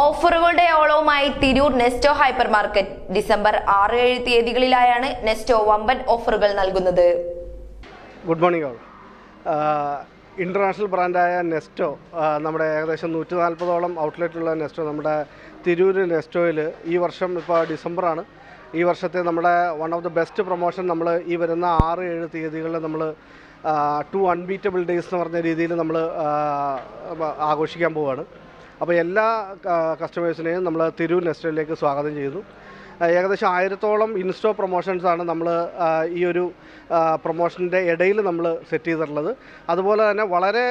ഓഫറുകളുടെ ഓളവുമായി Tirur Nesto hyper market December ആറ് ഏഴ് തീയതികളിലായാണ് നെസ്റ്റോ വമ്പൻ ഓഫറുകൾ നൽകുന്നത്. Good morning all. ഇന്റർനാഷണൽ ബ്രാൻഡായ നെസ്റ്റോ നമ്മുടെ ഏകദേശം നൂറ്റി നാൽപ്പതോളം ഔട്ട്ലെറ്റുള്ള നെസ്റ്റോ നമ്മുടെ തിരൂർ നെസ്റ്റോയിൽ ഈ വർഷം ഇപ്പോൾ ഡിസംബറാണ്. ഈ വർഷത്തെ നമ്മുടെ one of the best promotion നമ്മൾ ഈ വരുന്ന ആറ് ഏഴ് തീയതികളിൽ നമ്മൾ ടു അൺബീറ്റബിൾ ഡേയ്സ് എന്ന് പറഞ്ഞ രീതിയിൽ നമ്മൾ ആഘോഷിക്കാൻ പോവുകയാണ് അപ്പോൾ എല്ലാ കസ്റ്റമേഴ്സിനെയും നമ്മൾ തിരൂർ നെസ്റ്റലിലേക്ക് സ്വാഗതം ചെയ്തു ഏകദേശം ആയിരത്തോളം ഇൻസ്റ്റോ പ്രൊമോഷൻസാണ് നമ്മൾ ഈ ഒരു പ്രൊമോഷന്റെ ഇടയിൽ നമ്മൾ സെറ്റ് ചെയ്തിട്ടുള്ളത്. അതുപോലെ തന്നെ വളരെ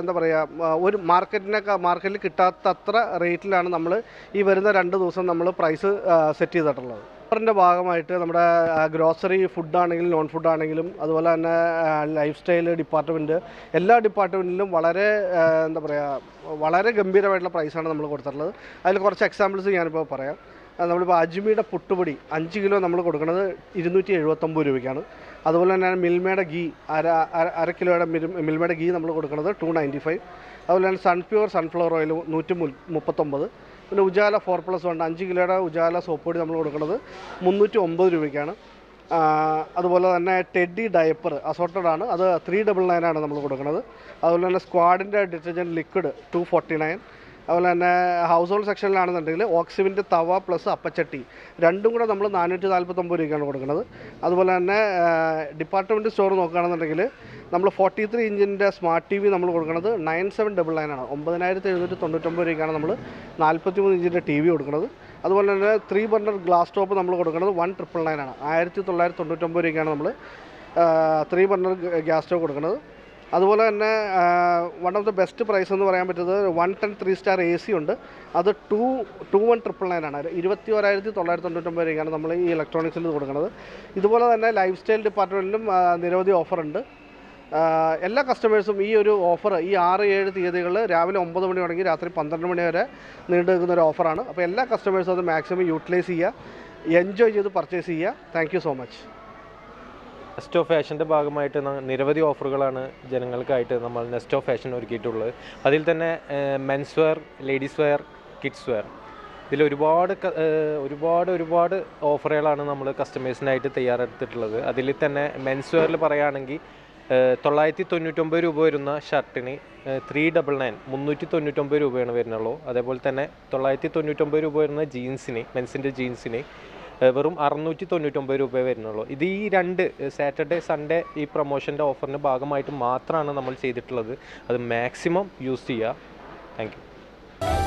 എന്താ പറയുക ഒരു മാർക്കറ്റിനൊക്കെ മാർക്കറ്റിൽ കിട്ടാത്തത്ര റേറ്റിലാണ് നമ്മൾ ഈ വരുന്ന രണ്ട് ദിവസം നമ്മൾ പ്രൈസ് സെറ്റ് ചെയ്തിട്ടുള്ളത്. ഓഫറിന്റെ ഭാഗമായിട്ട് നമ്മുടെ ഗ്രോസറി ഫുഡാണെങ്കിലും നോൺ ഫുഡാണെങ്കിലും അതുപോലെ തന്നെ ലൈഫ് സ്റ്റൈൽ ഡിപ്പാർട്ട്മെന്റ് എല്ലാ ഡിപ്പാർട്ട്മെന്റിലും വളരെ എന്താ പറയുക വളരെ ഗംഭീരമായിട്ടുള്ള പ്രൈസാണ് നമ്മൾ കൊടുത്തിട്ടുള്ളത്. അതിൽ കുറച്ച് എക്സാമ്പിൾസ് ഞാനിപ്പോൾ പറയാം. നമ്മളിപ്പോൾ അജ്മിയുടെ പുട്ടുപൊടി അഞ്ച് കിലോ നമ്മൾ കൊടുക്കുന്നത് ഇരുന്നൂറ്റി എഴുപത്തൊമ്പത് രൂപയ്ക്കാണ്. അതുപോലെ തന്നെ മിൽമയുടെ ഗീ അര അര- കിലോയുടെ മിൽ- മിൽമയുടെ ഗീ നമ്മൾ കൊടുക്കുന്നത് ടു നയന്റി ഫൈവ് അതുപോലെ തന്നെ സൺപ്യൂർ സൺഫ്ലവർ ഓയിൽ നൂറ്റി മുപ്പത്തൊമ്പത്. പിന്നെ ഉജാല ഫോർ പ്ലസ് വൺ അഞ്ച് കിലോയുടെ ഉജാല സോപ്പ് പൊടി നമ്മൾ കൊടുക്കുന്നത് മുന്നൂറ്റി ഒമ്പത് രൂപയ്ക്കാണ് അതുപോലെ തന്നെ ടെഡി ഡയപ്പർ അസോർട്ടഡ് ആണ്. അത് ത്രീ ഡബിൾ നയനാണ് നമ്മൾ കൊടുക്കുന്നത് അതുപോലെ തന്നെ സ്ക്വാഡിന്റെ detergent liquid two forty nine അതുപോലെ തന്നെ ഹൗസ് ഹോൾഡ് സെക്ഷനിലാണെന്നുണ്ടെങ്കിൽ ഓക്സിവിന്റെ തവ പ്ലസ് അപ്പച്ചട്ടി. രണ്ടും കൂടെ നമ്മൾ നാനൂറ്റി നാൽപ്പത്തൊമ്പത് രൂപയ്ക്കാണ് കൊടുക്കുന്നത്. അതുപോലെ തന്നെ ഡിപ്പാർട്ട്മെന്റ് സ്റ്റോർ നോക്കുകയാണെന്നുണ്ടെങ്കിൽ നമ്മൾ ഫോർട്ടി ത്രീ ഇഞ്ചിന്റെ സ്മാർട്ട് ടി വി നമ്മൾ കൊടുക്കുന്നത് നയൻ സെവൻ ഡബിൾ നയൻ ആണ്. ഒമ്പതിനായിരത്തി എഴുന്നൂറ്റി തൊണ്ണൂറ്റൊമ്പത് രൂപയ്ക്കാണ് നമ്മൾ നാൽപ്പത്തി മൂന്ന് ഇഞ്ചിന്റെ ടി വി കൊടുക്കുന്നത്. അതുപോലെ തന്നെ ത്രീ ബർണർ ഗ്ലാസ് ടോപ്പ് നമ്മൾ കൊടുക്കുന്നത് വൺ ട്രിപ്പിൾ നയൻ ആണ്. ആയിരത്തി തൊള്ളായിരത്തി തൊണ്ണൂറ്റൊമ്പത് രൂപയ്ക്കാണ് നമ്മൾ ത്രീ ബർണർ ഗ്യാസ് സ്റ്റോവ് കൊടുക്കുന്നത്. അതുപോലെ തന്നെ one of the best price എന്ന് പറയാൻ പറ്റുന്നത് one ten three star A C ഉണ്ട്. അത് two two one triple nine ആണ്. ഇരുപത്തി ഒരായിരത്തി തൊള്ളായിരത്തി തൊണ്ണൂറ്റൊമ്പത് രൂപയാണ് നമ്മൾ ഈ ഇലക്ട്രോണിക്സിൽ കൊടുക്കുന്നത്. ഇതുപോലെ തന്നെ ലൈഫ് സ്റ്റൈൽ ഡിപ്പാർട്ട്മെന്റിലും നിരവധി ഓഫറുണ്ട് എല്ലാ കസ്റ്റമേഴ്സും ഈ ഒരു ഓഫർ ഈ ആറ് ഏഴ് തീയതികൾ രാവിലെ ഒമ്പത് മണി തുടങ്ങി രാത്രി പന്ത്രണ്ട് മണി വരെ നീണ്ടു നിൽക്കുന്ന ഒരു ഓഫറാണ് അപ്പോൾ എല്ലാ കസ്റ്റമേഴ്സും അത് മാക്സിമം യൂട്ടിലൈസ് ചെയ്യുക. എൻജോയ് ചെയ്ത് പർച്ചേസ് ചെയ്യുക. താങ്ക് സോ മച്ച് നെസ്റ്റോ ഫാഷന്റെ ഭാഗമായിട്ട് നിരവധി ഓഫറുകളാണ് ജനങ്ങൾക്കായിട്ട് നമ്മൾ നെസ്റ്റോ ഫാഷൻ ഒരുക്കിയിട്ടുള്ളത്. അതിൽ തന്നെ men's wear ladies wear kids wear ഇതിൽ ഒരുപാട് ഒരുപാട് ഒരുപാട് ഓഫറുകളാണ് നമ്മൾ കസ്റ്റമേഴ്സിനായിട്ട് തയ്യാറെടുത്തിട്ടുള്ളത്. അതിൽ തന്നെ മെൻസ് വെയറിൽ പറയുകയാണെങ്കിൽ തൊള്ളായിരത്തി തൊണ്ണൂറ്റൊമ്പത് രൂപ വരുന്ന ഷർട്ടിന് ത്രീ ഡബിൾ നയൻ മുന്നൂറ്റി തൊണ്ണൂറ്റൊമ്പത് രൂപയാണ് വരുന്നുള്ളൂ. അതേപോലെ തന്നെ തൊള്ളായിരത്തി തൊണ്ണൂറ്റൊമ്പത് രൂപ വരുന്ന ജീൻസിന് മെൻസിന്റെ ജീൻസിന് വെറും അറുന്നൂറ്റി തൊണ്ണൂറ്റൊമ്പത് രൂപയെ വരുന്നുള്ളൂ. ഇത് ഈ രണ്ട് സാറ്റർഡേ സൺഡേ ഈ പ്രൊമോഷന്റെ ഓഫറിന്റെ ഭാഗമായിട്ട് മാത്രമാണ് നമ്മൾ ചെയ്തിട്ടുള്ളത്. അത് മാക്സിമം യൂസ് ചെയ്യുക താങ്ക്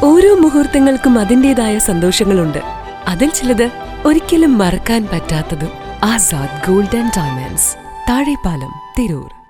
ഓരോ മുഹൂർത്തങ്ങൾക്കും അതിന്റെതായ സന്തോഷങ്ങളുണ്ട്. അതിൽ ചിലത് ഒരിക്കലും മറക്കാൻ പറ്റാത്തതും ആസാദ് ഗോൾഡൻ ഡയമണ്ട്സ് താഴെപ്പാലം തിരൂർ.